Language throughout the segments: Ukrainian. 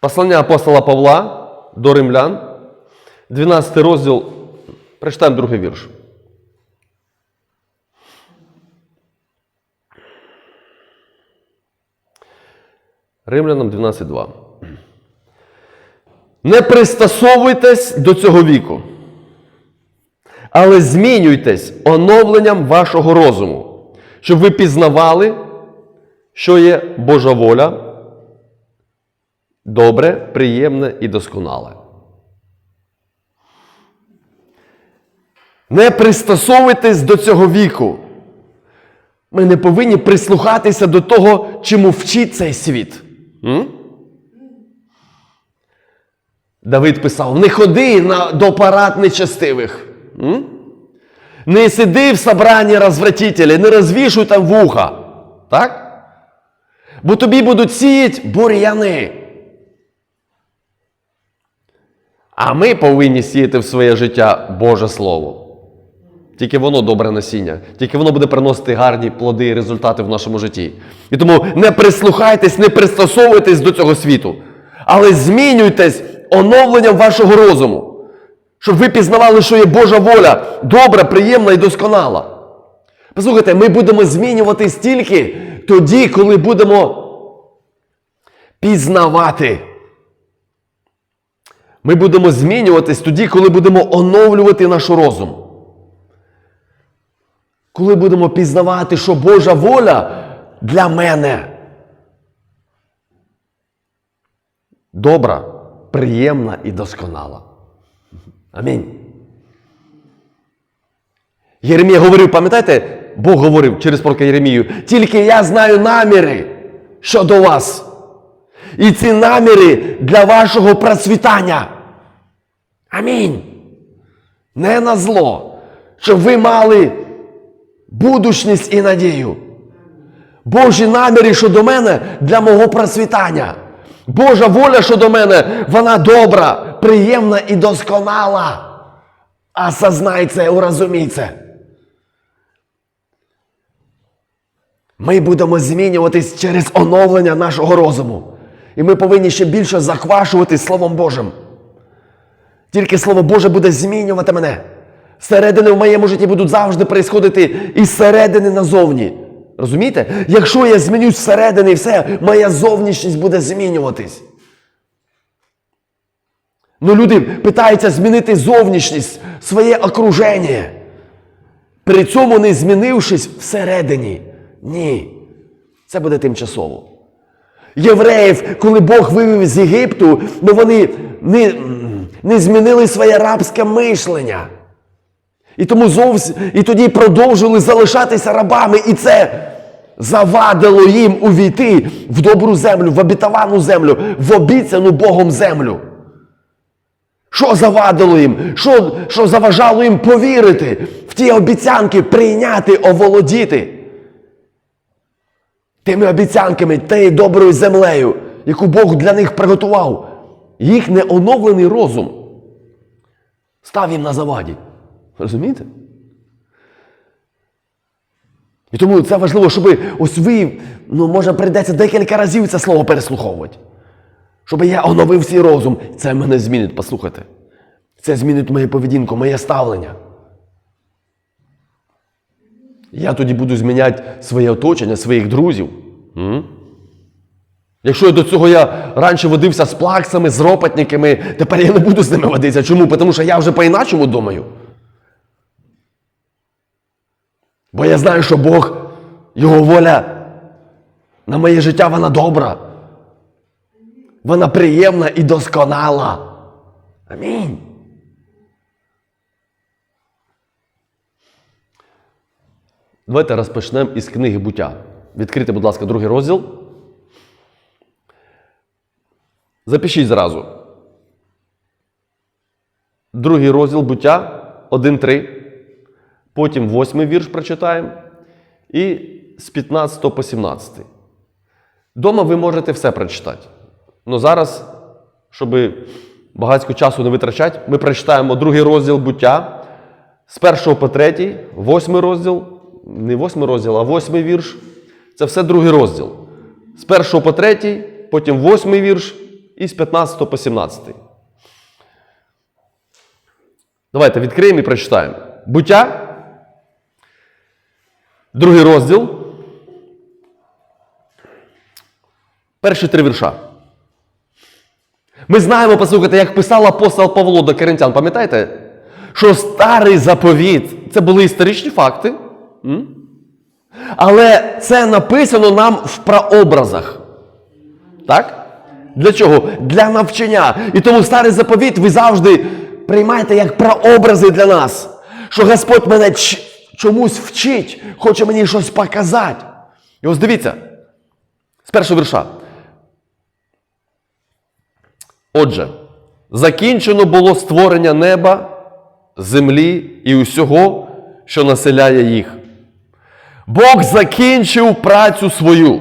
Послання апостола Павла до римлян, 12 розділ, прочитаємо другий вірш. Римлянам 12.2. Не пристосовуйтесь до цього віку, але змінюйтесь оновленням вашого розуму, щоб ви пізнавали, що є Божа воля, добре, приємне і досконале. Не пристосовуйтесь до цього віку. Ми не повинні прислухатися до того, чому вчить цей світ. М? Давид писав: не ходи на, до парад нечестивих. М? Не сиди в собранні розвратителей, не розвішуй там вуха. Так? Бо тобі будуть сіять бур'яни. А ми повинні сіяти в своє життя Боже Слово. Тільки воно добре насіння, тільки воно буде приносити гарні плоди і результати в нашому житті. І тому не прислухайтесь, не пристосовуйтесь до цього світу, але змінюйтесь оновленням вашого розуму, щоб ви пізнавали, що є Божа воля, добра, приємна і досконала. Послухайте, ми будемо змінюватись тільки тоді, коли будемо пізнавати. Ми будемо змінюватись тоді, коли будемо оновлювати наш розум. Коли будемо пізнавати, що Божа воля для мене добра, приємна і досконала. Амінь. Єремія говорив, пам'ятаєте, Бог говорив через пророка Єремію, тільки я знаю наміри щодо вас. І ці наміри для вашого процвітання. Амінь. Не на зло, щоб ви мали будучність і надію. Божі наміри щодо мене для мого процвітання. Божа воля щодо мене, вона добра, приємна і досконала. Осознай це, урозумій це. Ми будемо змінюватись через оновлення нашого розуму. І ми повинні ще більше захвашуватись Словом Божим. Тільки Слово Боже буде змінювати мене. Середини в моєму житті будуть завжди происходити із середини назовні. Розумієте? Якщо я змінюсь зсередини все, моя зовнішність буде змінюватись. Ну, люди питаються змінити зовнішність, своє окруження. При цьому не змінившись всередині. Ні. Це буде тимчасово. Євреїв, коли Бог вивів з Єгипту, ну вони не, не змінили своє рабське мишлення. І тому зовсім, і тоді продовжили залишатися рабами, і це завадило їм увійти в добру землю, в обітовану землю, в обіцяну Богом землю. Що завадило їм? Що, що заважало їм повірити в ті обіцянки, прийняти, оволодіти? Тими обіцянками, тією доброю землею, яку Бог для них приготував. Їх неоновлений розум став їм на заваді. Розумієте? І тому це важливо, щоб ось ви, ну, може, прийдеться декілька разів це слово переслуховувати. Щоб я оновив свій розум. Це мене змінить, послухайте. Це змінить мою поведінку, моє ставлення. Я тоді буду зміняти своє оточення, своїх друзів. М? Якщо до цього я раніше водився з плаксами, з ропотниками, тепер я не буду з ними водитися. Чому? Тому що я вже по-іначому думаю. Бо я знаю, що Бог, Його воля на моє життя, вона добра. Вона приємна і досконала. Амінь. Давайте розпочнемо із книги буття. Відкрийте, будь ласка, другий розділ. Запишіть зразу. Другий розділ буття 1-3. Потім восьмий вірш прочитаємо. І з 15 по 17. Дома ви можете все прочитати. Ну зараз, щоб багатько часу не витрачати, ми прочитаємо другий розділ буття з 1 по 3, восьмий розділ, не восьмий розділ, а восьмий вірш. Це все другий розділ. З 1 по 3, потім восьмий вірш і з 15 по 17. Давайте відкриємо і прочитаємо. Буття, другий розділ. Перші три вірша. Ми знаємо, послухайте, як писав апостол Павло до Коринтян, пам'ятаєте? Що старий заповіт це були історичні факти. Але це написано нам в прообразах. Так? Для чого? Для навчання. І тому старий заповіт ви завжди приймаєте як прообрази для нас. Що Господь мене чомусь вчить, хоче мені щось показати. І ось дивіться, з першого вірша. Отже, закінчено було створення неба, землі і усього, що населяє їх. Бог закінчив працю свою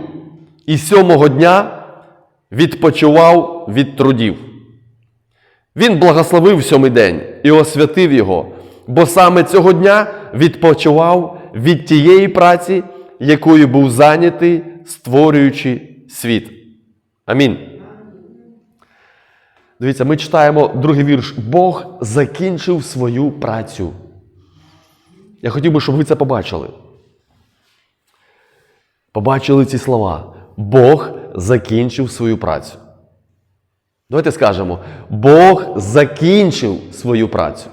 і сьомого дня відпочивав від трудів. Він благословив сьомий день і освятив його, бо саме цього дня відпочивав від тієї праці, якою був зайнятий, створюючи світ. Амінь. Дивіться, ми читаємо другий вірш. Бог закінчив свою працю. Я хотів би, щоб ви це побачили. Побачили ці слова. Бог закінчив свою працю. Давайте скажемо: Бог закінчив свою працю.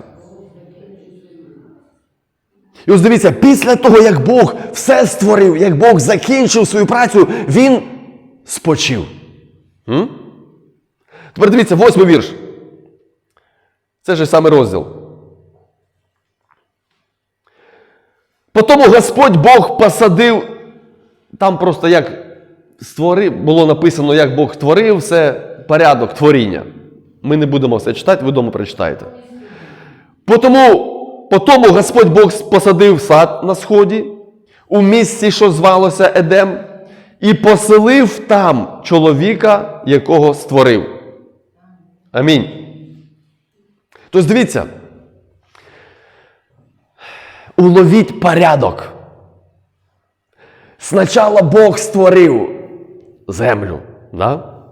І ось дивіться, після того, як Бог все створив, як Бог закінчив свою працю, Він спочив. Тепер дивіться, восьмий вірш. Це ж саме розділ. Потому Господь Бог посадив, там просто як створив, було написано, як Бог творив, все порядок творіння. Ми не будемо все читати, ви вдома прочитаєте. Потому, потому Господь Бог посадив сад на сході, у місці, що звалося Едем, і поселив там чоловіка, якого створив. Амінь. Тобто дивіться, Уловіть порядок. Спочатку Бог створив землю. да?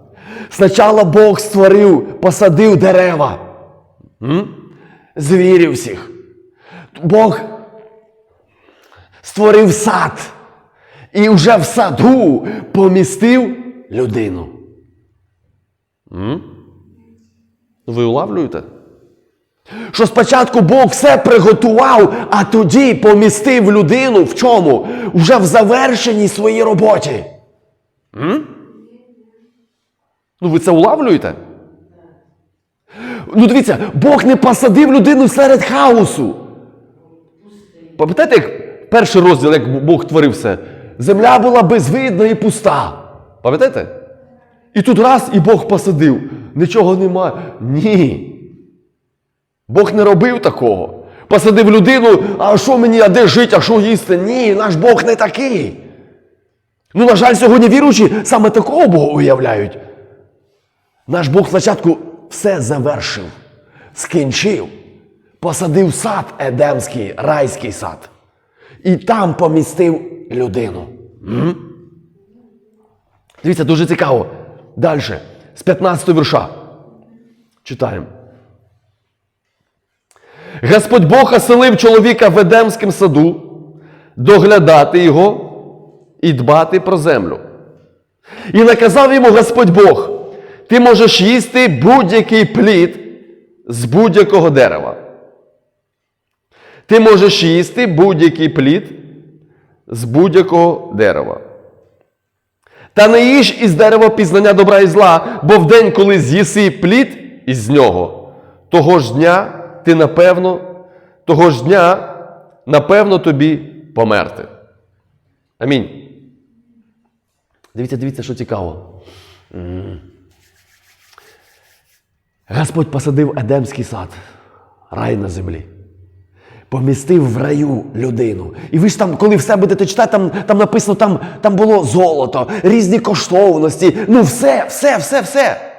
Спочатку Бог створив, посадив дерева. М? Звірів всіх. Бог створив сад. І вже в саду помістив людину. Ну, ви улавлюєте? Що спочатку Бог все приготував, а тоді помістив людину в чому? Вже в завершеній своїй роботі. Ну, ви це улавлюєте? Ну дивіться, Бог не посадив людину серед хаосу. Пам'ятаєте, як перший розділ, як Бог творив все? Земля була безвидна і пуста. Пам'ятаєте? І тут раз і Бог посадив. Нічого немає. Ні. Бог не робив такого. Посадив людину, а що мені, а де жити, а що їсти? Ні, наш Бог не такий. Ну, на жаль, сьогодні віруючі саме такого Бога уявляють. Наш Бог спочатку все завершив, скінчив, посадив сад Едемський, райський сад. І там помістив людину. М? Дивіться, дуже цікаво. Далі, з 15 вірша. Читаємо. Господь Бог оселив чоловіка в Едемському саду, доглядати його і дбати про землю. І наказав йому Господь Бог: ти можеш їсти будь-який плід з будь-якого дерева. Ти можеш їсти будь-який плід з будь-якого дерева. Та не їж із дерева пізнання добра і зла, бо в день, коли з'їси плід із нього, того ж дня ти напевно, того ж дня, напевно, тобі померти. Амінь. Дивіться, дивіться, що цікаво. Господь посадив Едемський сад, рай на землі. Помістив в раю людину. І ви ж там, коли все будете читати, там, там написано, там, там було золото, різні коштовності. Ну, все, все, все, все.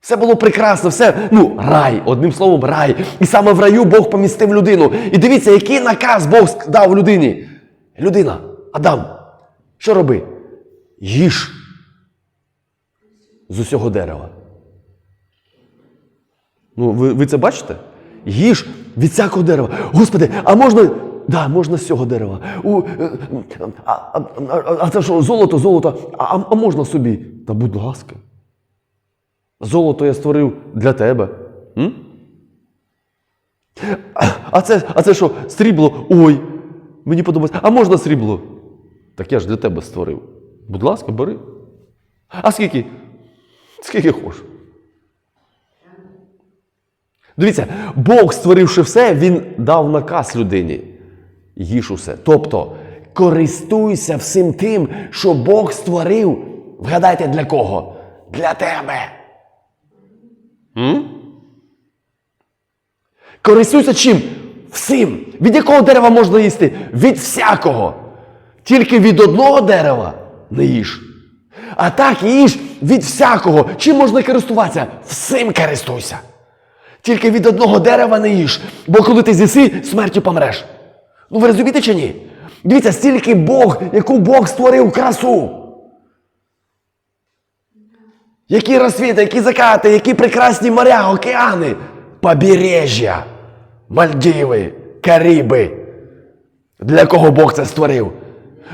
Все було прекрасно, все. Ну, рай, одним словом, рай. І саме в раю Бог помістив людину. І дивіться, який наказ Бог дав людині. Людина, Адам, що роби? Їж з усього дерева. Ну, ви, ви це бачите? Їж від всякого дерева. Господи, а можна. Да, можна з цього дерева. У, е, а, а, а, а це що, золото, золото, а, а можна собі? Та будь ласка. Золото я створив для тебе. М? А, це, а це що, срібло? Ой, мені подобається. А можна срібло? Так я ж для тебе створив. Будь ласка, бери. А скільки? Скільки хочеш. Дивіться, Бог, створивши все, Він дав наказ людині. Їж усе. Тобто, користуйся всім тим, що Бог створив. Вгадайте для кого? Для тебе. Користуйся чим? Всім. Від якого дерева можна їсти? Від всякого. Тільки від одного дерева не їж. А так їж від всякого. Чим можна користуватися? Всім користуйся. Тільки від одного дерева не їж, бо коли ти з'їси, смертю помреш. Ну ви розумієте чи ні? Дивіться, стільки Бог, яку Бог створив красу. Які розсвіти, які закати, які прекрасні моря, океани, побережжя, Мальдіви, Каріби. Для кого Бог це створив?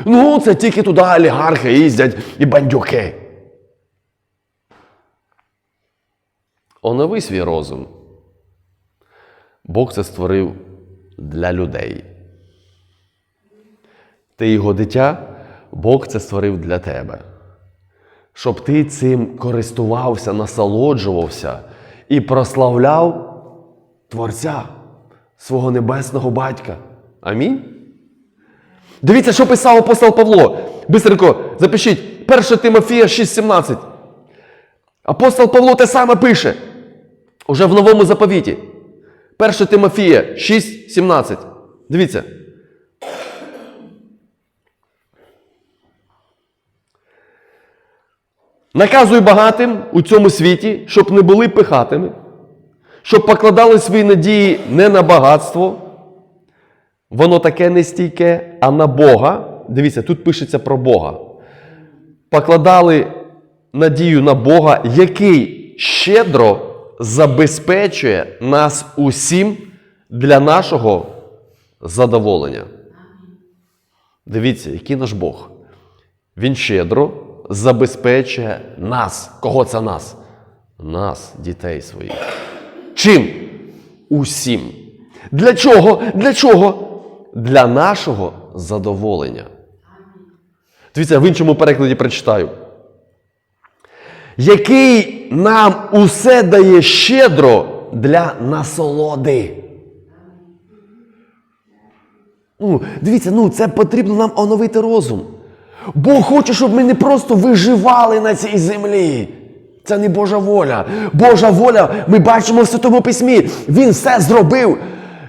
Ну, це тільки туди олігархи їздять і бандюки. Онови свій розум. Бог це створив для людей. Ти його дитя, Бог це створив для тебе. Щоб ти цим користувався, насолоджувався і прославляв Творця, свого небесного батька. Амінь. Дивіться, що писав апостол Павло. Бистренько, запишіть 1 Тимофія 6,17. Апостол Павло те саме пише. Уже в новому заповіті. 1 Тимофія 6,17. Дивіться. Наказуй багатим у цьому світі, щоб не були пихатими, щоб покладали свої надії не на багатство, Воно таке нестійке, а на Бога. Дивіться, тут пишеться про Бога. Покладали надію на Бога, який щедро забезпечує нас усім для нашого задоволення. Дивіться, який наш Бог. Він щедро забезпечує нас. Кого це нас? Нас, дітей своїх. Чим? Усім. Для чого? Для чого? Для нашого задоволення. Дивіться, в іншому перекладі прочитаю. Який нам усе дає щедро для насолоди. Ну, дивіться, ну це потрібно нам оновити розум. Бог хоче, щоб ми не просто виживали на цій землі. Це не Божа воля. Божа воля, ми бачимо в Святому Письмі. Він все зробив.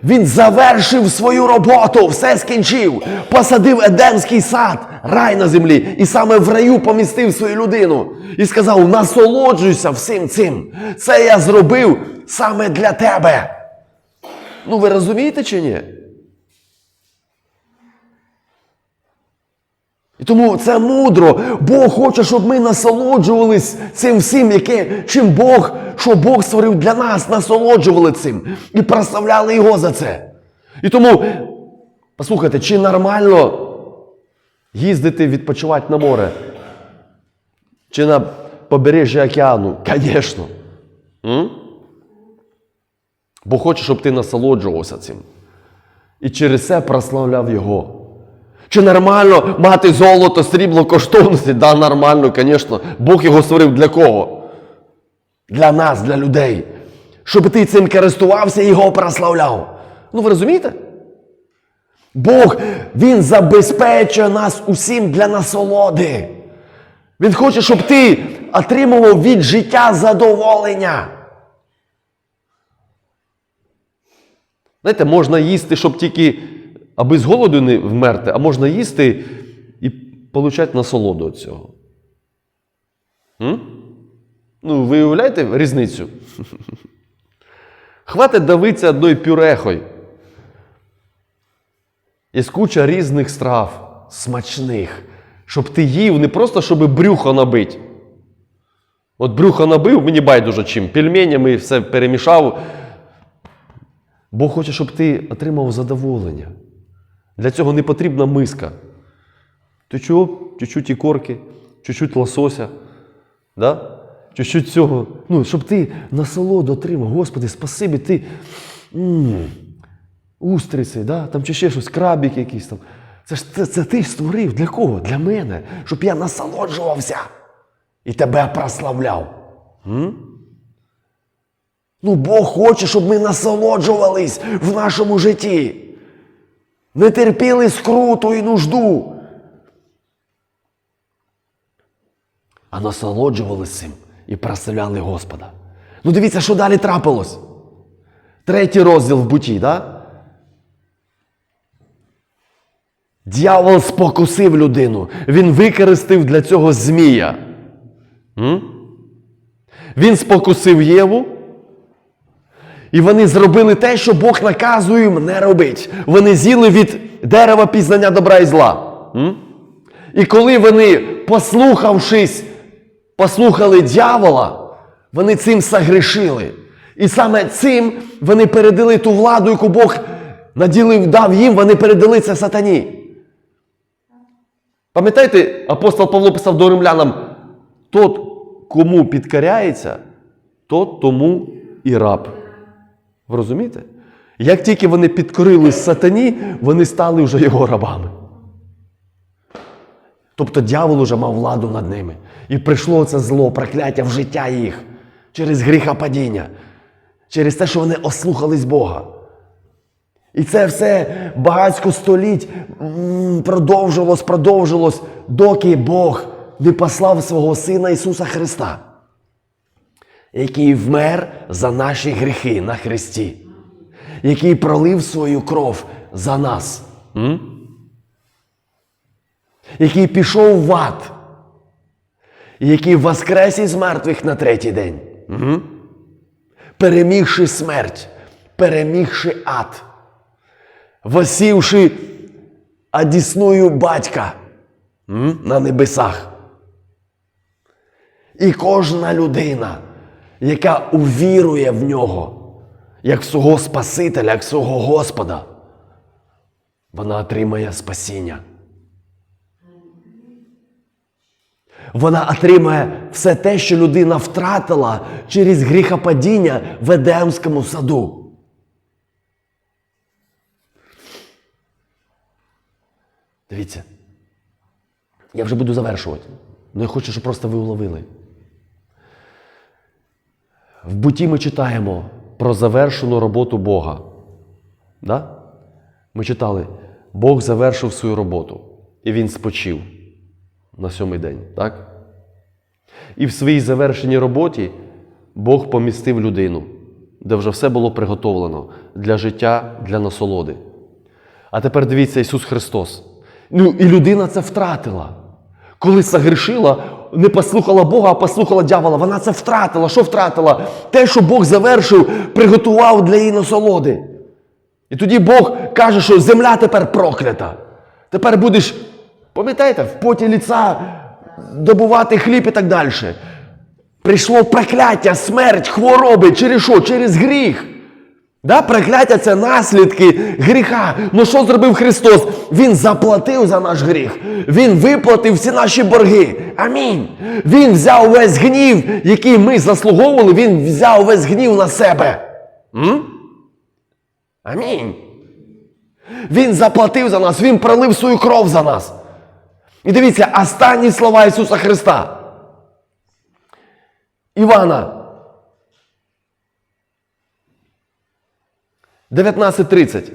Він завершив свою роботу, все скінчив, посадив Едемський сад, рай на землі, і саме в раю помістив свою людину. І сказав: насолоджуйся всім цим. Це я зробив саме для тебе. Ну, ви розумієте чи ні? Тому це мудро. Бог хоче, щоб ми насолоджувались цим всім, яке, чим Бог, що Бог створив для нас, насолоджували цим і прославляли Його за це. І тому, послухайте, чи нормально їздити відпочивати на море? Чи на побережжя океану? Звісно. М? Бог хоче, щоб ти насолоджувався цим. І через це прославляв Його. Чи нормально мати золото, срібло, коштовності? Да, нормально, звісно. Бог його створив для кого? Для нас, для людей. Щоб ти цим користувався і його прославляв. Ну, ви розумієте? Бог, Він забезпечує нас усім для насолоди. Він хоче, щоб ти отримував від життя задоволення. Знаєте, можна їсти, щоб тільки аби з голоду не вмерти, а можна їсти і отримати насолоду від цього. М? Ну, ви уявляєте різницю? Хватить давитися одною пюрехою. Є куча різних страв, смачних, щоб ти їв не просто, щоб брюхо набити. От брюхо набив, мені байдуже чим. Пельменями все перемішав. Бог хоче, щоб ти отримав задоволення. Для цього не потрібна миска. Чуть-чуть ікорки, чуть-чуть лосося. Да? Чуть-чуть цього. Ну, щоб ти насолоду отримав. Господи, спасибі, ти. м устриці, да? там чи ще щось, крабік якийсь там. Це ж це, це ти створив. Для кого? Для мене. Щоб я насолоджувався і тебе прославляв. М? Ну, Бог хоче, щоб ми насолоджувались в нашому житті. Не терпіли скруту і нужду. А насолоджувалися цим і прославляли Господа. Ну дивіться, що далі трапилось. Третій розділ в буті, да? Дьявол спокусив людину. Він використав для цього змія. М? Він спокусив Єву. І вони зробили те, що Бог наказує їм не робити. Вони з'їли від дерева пізнання добра і зла. І коли вони, послухавшись, послухали дьявола, вони цим согрішили. І саме цим вони передали ту владу, яку Бог наділив, дав їм, вони передали це сатані. Пам'ятаєте, апостол Павло писав до римлянам: тот, кому підкоряється, тот тому і раб. Ви розумієте? Як тільки вони підкорились сатані, вони стали вже його рабами. Тобто дьявол уже мав владу над ними. І прийшло це зло, прокляття в життя їх через гріхопадіння, через те, що вони ослухались Бога. І це все багатько століть продовжилось, продовжилось, доки Бог не послав свого Сина Ісуса Христа, який вмер за наші гріхи на Христі, який пролив свою кров за нас, М? який пішов в ад, який воскрес із мертвих на третій день, М? перемігши смерть, перемігши ад восівши одісною батька м, на небесах. І кожна людина, яка увірує в нього, як свого Спасителя, як свого Господа, вона отримає спасіння. Вона отримає все те, що людина втратила через гріхопадіння в Едемському саду. Дивіться. Я вже буду завершувати. Ну я хочу, щоб просто ви уловили. В буті ми читаємо про завершену роботу Бога. Да? Ми читали, Бог завершив свою роботу, і Він спочив на сьомий день. Так? І в своїй завершеній роботі Бог помістив людину, де вже все було приготовлено для життя, для насолоди. А тепер дивіться Ісус Христос. Ну, і людина це втратила. Коли согрішила, не послухала Бога, а послухала дьявола. Вона це втратила. Що втратила? Те, що Бог завершив, приготував для її насолоди. І тоді Бог каже, що земля тепер проклята. Тепер будеш, пам'ятаєте, в поті ліца добувати хліб і так далі. Прийшло прокляття, смерть, хвороби. Через що? Через гріх. Да? Прокляття це наслідки гріха. Ну що зробив Христос? Він заплатив за наш гріх. Він виплатив всі наші борги. Амінь. Він взяв весь гнів, який ми заслуговували, він взяв весь гнів на себе. М? Амінь. Він заплатив за нас, Він пролив свою кров за нас. І дивіться, останні слова Ісуса Христа. Івана 19.30.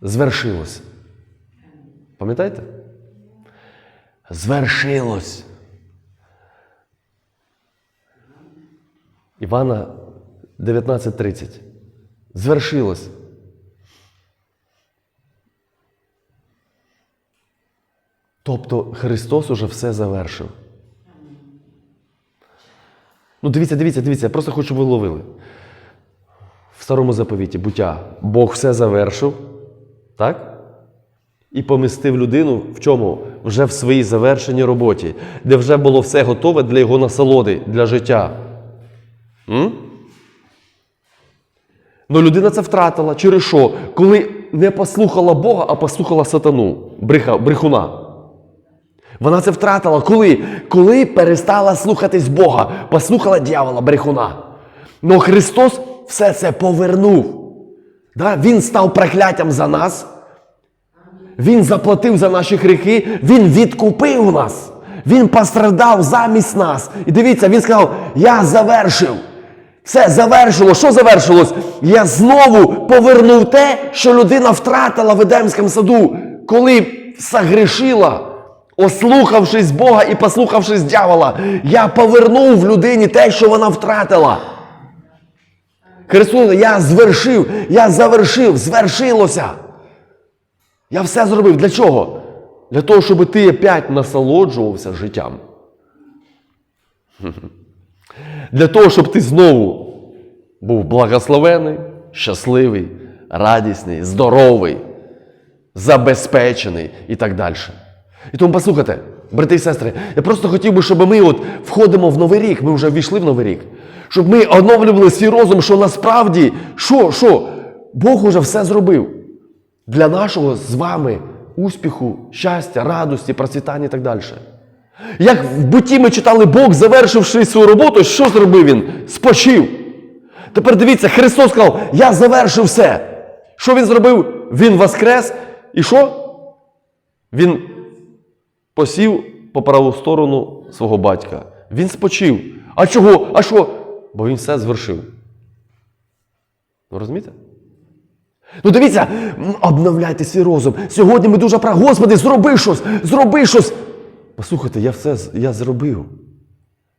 Звершилось. Пам'ятаєте? Звершилось. Івана 19.30. Звершилось. Тобто Христос уже все завершив. Ну, дивіться, дивіться, дивіться, я просто хочу, щоб ви ловили. Старому заповіті буття Бог все завершив, так? і помістив людину в чому? Вже в своїй завершеній роботі, де вже було все готове для його насолоди, для життя. М? Ну людина це втратила через що? Коли не послухала Бога, а послухала сатану, бреха, брехуна. Вона це втратила коли? Коли перестала слухатись Бога, послухала дьявола, брехуна. Но Христос все це повернув. Да? Він став прокляттям за нас. Він заплатив за наші гріхи, Він відкупив нас. Він пострадав замість нас. І дивіться, він сказав: Я завершив. Все завершило. Що завершилось? Я знову повернув те, що людина втратила в Едемському саду, коли согрішила, ослухавшись Бога і послухавшись дьявола. Я повернув людині те, що вона втратила. Христос, я звершив, я завершив, звершилося. Я все зробив. Для чого? Для того, щоб ти опять насолоджувався життям. Для того, щоб ти знову був благословений, щасливий, радісний, здоровий, забезпечений і так далі. І тому послухайте, брати і сестри, я просто хотів би, щоб ми от входимо в новий рік, ми вже ввійшли в новий рік, щоб ми оновлювали свій розум, що насправді, що, що, Бог уже все зробив для нашого з вами успіху, щастя, радості, процвітання і так далі. Як в буті ми читали, Бог, завершивши свою роботу, що зробив він? Спочив. Тепер дивіться, Христос сказав, я завершив все. Що він зробив? Він воскрес. І що? Він посів по праву сторону свого батька. Він спочив. А чого? А що? Бо він все звершив. Ви розумієте? Ну дивіться, обновляйте свій розум. Сьогодні ми дуже про Господи, зроби щось, зроби щось. Послухайте, я все я зробив.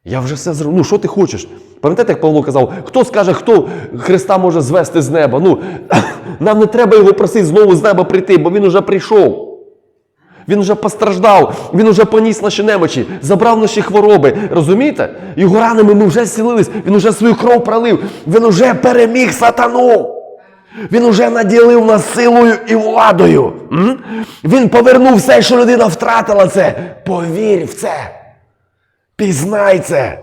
Я вже все зробив. Ну, що ти хочеш? Пам'ятаєте, як Павло казав, хто скаже, хто Христа може звести з неба? Ну, нам не треба його просити знову з неба прийти, бо він уже прийшов. Він вже постраждав, він вже поніс наші немочі, забрав наші хвороби. Розумієте? Його ранами ми вже зцілились, він вже свою кров пролив, він вже переміг сатану. Він уже наділив нас силою і владою. М? Він повернув все, що людина втратила це. Повір в це. Пізнай це.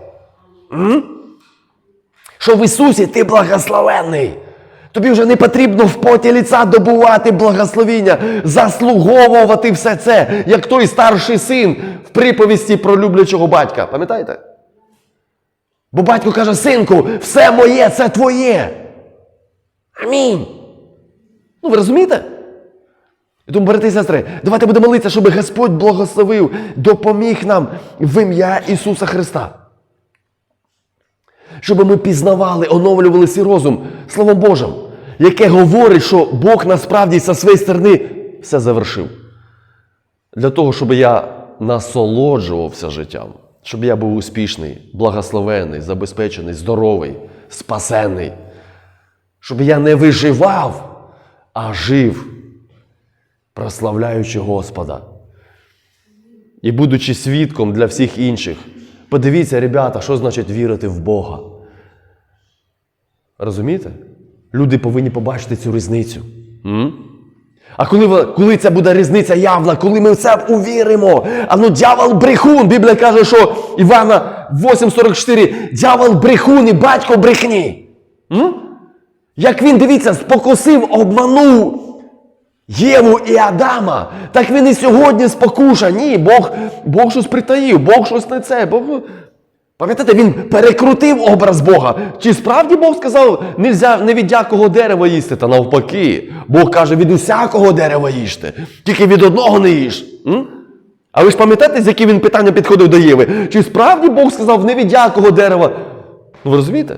М? Що в Ісусі ти благословенний. Тобі вже не потрібно в поті ліца добувати благословіння, заслуговувати все це, як той старший син в приповісті про люблячого батька. Пам'ятаєте? Бо батько каже: синку, все моє, це твоє. Амінь. Ну, ви розумієте? І тому, брати і сестри, давайте будемо молитися, щоб Господь благословив, допоміг нам в ім'я Ісуса Христа. Щоб ми пізнавали, оновлювали свій розум Словом Божим, яке говорить, що Бог насправді зі своєї сторони все завершив. Для того, щоб я насолоджувався життям, щоб я був успішний, благословений, забезпечений, здоровий, спасений щоб я не виживав, а жив, прославляючи Господа. І будучи свідком для всіх інших. Подивіться, ребята, що значить вірити в Бога. Розумієте? Люди повинні побачити цю різницю. М? А коли, коли ця буде різниця явна, коли ми в це увіримо, а ну дьявол брехун, Біблія каже, що Івана 8,44, дьявол брехун і батько брехні. М? Як він, дивіться, спокусив, обманув Єву і Адама, так він і сьогодні спокуша. Ні, Бог, Бог щось притаїв, Бог щось не це. Бог... Пам'ятаєте, він перекрутив образ Бога. Чи справді Бог сказав, нельзя не від якого дерева їсти, та навпаки. Бог каже, від усякого дерева їжте, тільки від одного не їж. М? А ви ж пам'ятаєте, з яким він питання підходив до Єви? Чи справді Бог сказав, не від якого дерева? Ну ви розумієте?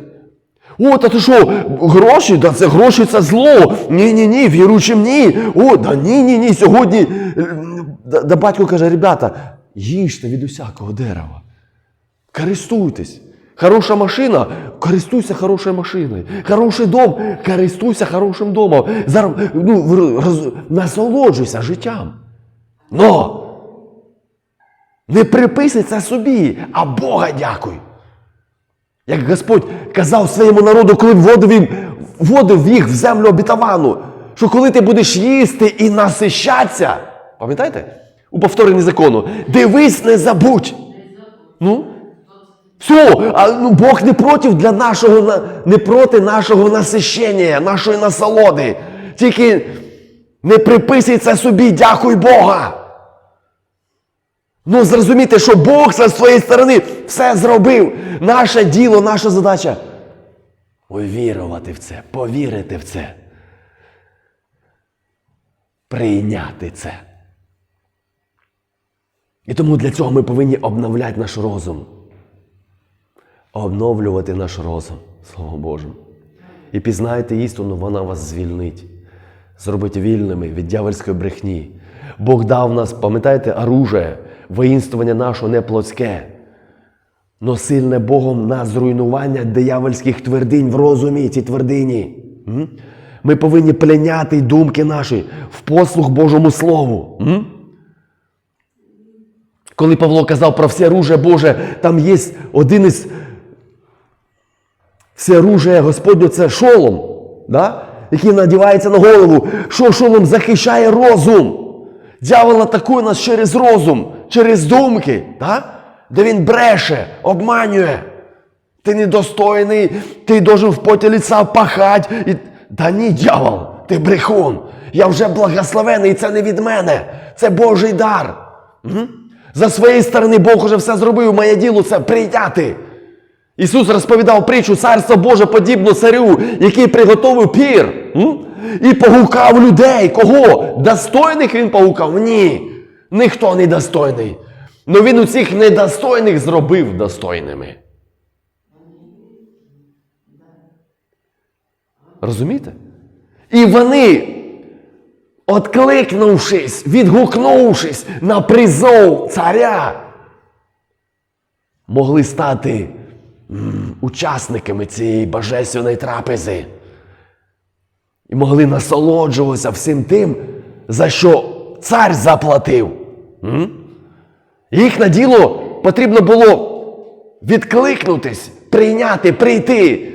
О, та ти що, гроші? Да це гроші це зло. Ні, ні, ні, віруючим ні. О, да ні, ні, ні. Сьогодні е, да, да батько каже, ребята, їжте від усякого дерева. Користуйтесь. Хороша машина, користуйся хорошою машиною. Хороший дом, користуйся хорошим домом. Зар... Ну, роз... Насолоджуйся життям. Но не приписуй це собі, а Бога дякуй. Як Господь казав своєму народу, коли вводив, вводив їх в землю обітовану, що коли ти будеш їсти і насищатися, Пам'ятаєте? У повторенні закону. Дивись, не забудь. Ну? Все, а ну, Бог не проти для нашого не проти нашого насищення, нашої насолоди. Тільки не приписуй це собі, дякуй Бога. Ну, зрозумійте, що Бог зі своєї сторони все зробив. Наше діло, наша задача увірувати в це, повірити в це. Прийняти це. І тому для цього ми повинні обновляти наш розум. Обновлювати наш розум, Слово Боже. І пізнайте істину, вона вас звільнить, зробить вільними від дьявольської брехні. Бог дав нас, пам'ятаєте, оружие, воїнствування нашого не плотське, но сильне Богом на зруйнування диявольських твердинь в розумі ці твердині. Ми повинні пленяти думки наші в послуг Божому Слову. Коли Павло казав про все оружие Боже, там є один із все оружие Господнє це шолом, да? який надівається на голову. Що шолом захищає розум. Дьявол атакує нас через розум, через думки, да? де він бреше, обманює. Ти недостойний, ти должен в поті лица пахать. І... Да ні, дьявол, ти брехун. Я вже благословений, і це не від мене. Це Божий дар. Мгм? За своєї сторони Бог уже все зробив. Моє діло це прийняти. Ісус розповідав притчу Царство Боже подібно царю, який приготовив пір. М? І погукав людей. Кого? Достойних він погукав? Ні. Ніхто не достойний. Но він усіх недостойних зробив достойними. Розумієте? І вони, откликнувшись, відгукнувшись на призов царя, могли стати учасниками цієї божественної трапези. І могли насолоджуватися всім тим, за що цар заплатив. Їх на діло потрібно було відкликнутись, прийняти, прийти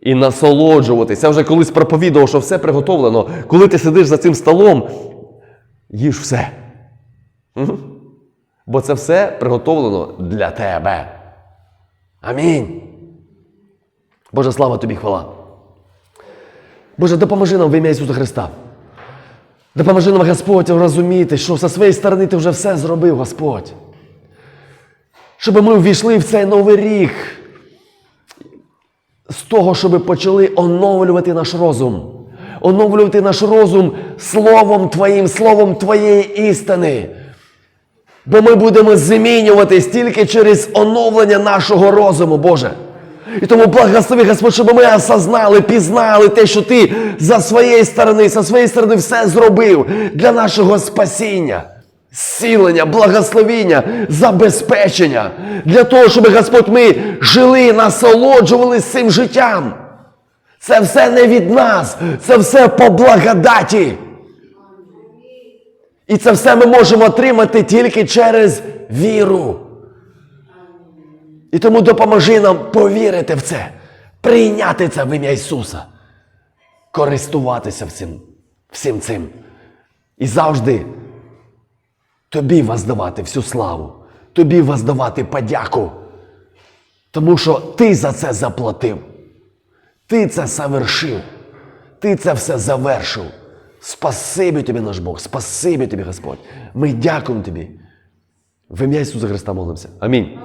і насолоджуватися. Я вже колись проповідував, що все приготовлено. Коли ти сидиш за цим столом, їж все. Бо це все приготовлено для тебе. Амінь. Боже, слава тобі, хвала. Боже, допоможи нам в ім'я Ісуса Христа. Допоможи нам, Господь, розуміти, що зі своєї сторони ти вже все зробив, Господь. Щоб ми ввійшли в цей новий рік з того, щоб почали оновлювати наш розум. Оновлювати наш розум Словом Твоїм, Словом Твоєї істини. Бо ми будемо змінюватись тільки через оновлення нашого розуму, Боже. І тому благослови, Господь, щоб ми осознали, пізнали те, що Ти за своєї сторони, за своєї сторони все зробив для нашого спасіння, зцілення, благословіння, забезпечення. Для того, щоб, Господь, ми жили, насолоджувалися цим життям. Це все не від нас, це все по благодаті. І це все ми можемо отримати тільки через віру. І тому допоможи нам повірити в це, прийняти це в ім'я Ісуса, користуватися всім, всім цим. І завжди тобі воздавати всю славу, тобі воздавати подяку. Тому що ти за це заплатив. Ти це завершив. Ти це все завершив. Спасибі тобі, наш Бог, спасибі тобі, Господь. Ми дякуємо тобі. В ім'я Ісуса Христа молимося. Амінь.